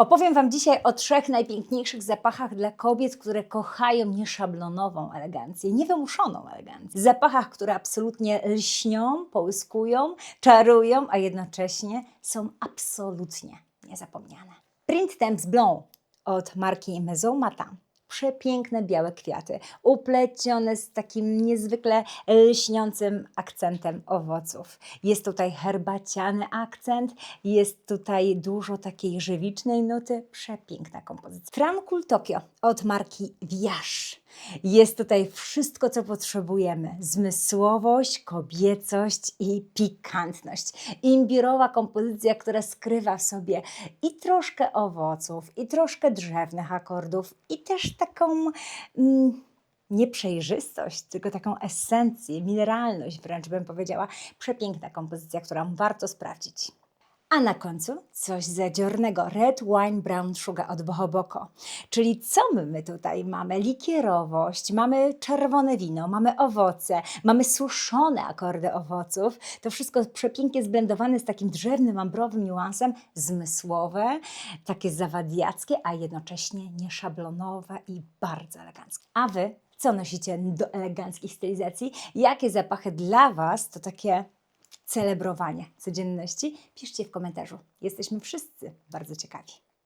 Opowiem Wam dzisiaj o trzech najpiękniejszych zapachach dla kobiet, które kochają nieszablonową elegancję, niewymuszoną elegancję. Zapachach, które absolutnie lśnią, połyskują, czarują, a jednocześnie są absolutnie niezapomniane. Print Temps Blanc od marki Maison Matin. Przepiękne białe kwiaty, uplecione z takim niezwykle lśniącym akcentem owoców. Jest tutaj herbaciany akcent, jest tutaj dużo takiej żywicznej nuty. Przepiękna kompozycja. Frankul Tokio od marki Wiasz. Jest tutaj wszystko, co potrzebujemy. Zmysłowość, kobiecość i pikantność. Imbirowa kompozycja, która skrywa w sobie i troszkę owoców, i troszkę drzewnych akordów, i też taką mm, tylko taką esencję, mineralność wręcz bym powiedziała. Przepiękna kompozycja, którą warto sprawdzić. A na końcu coś zadziornego. Red Wine Brown Sugar od Bohoboko. Czyli co my, tutaj mamy? Likierowość, mamy czerwone wino, mamy owoce, mamy suszone akordy owoców. To wszystko przepięknie zblendowane z takim drzewnym, ambrowym niuansem, zmysłowe, takie zawadiackie, a jednocześnie nieszablonowe i bardzo eleganckie. A Wy co nosicie do eleganckich stylizacji? Jakie zapachy dla Was to takie celebrowanie codzienności? Piszcie w komentarzu. Jesteśmy wszyscy bardzo ciekawi.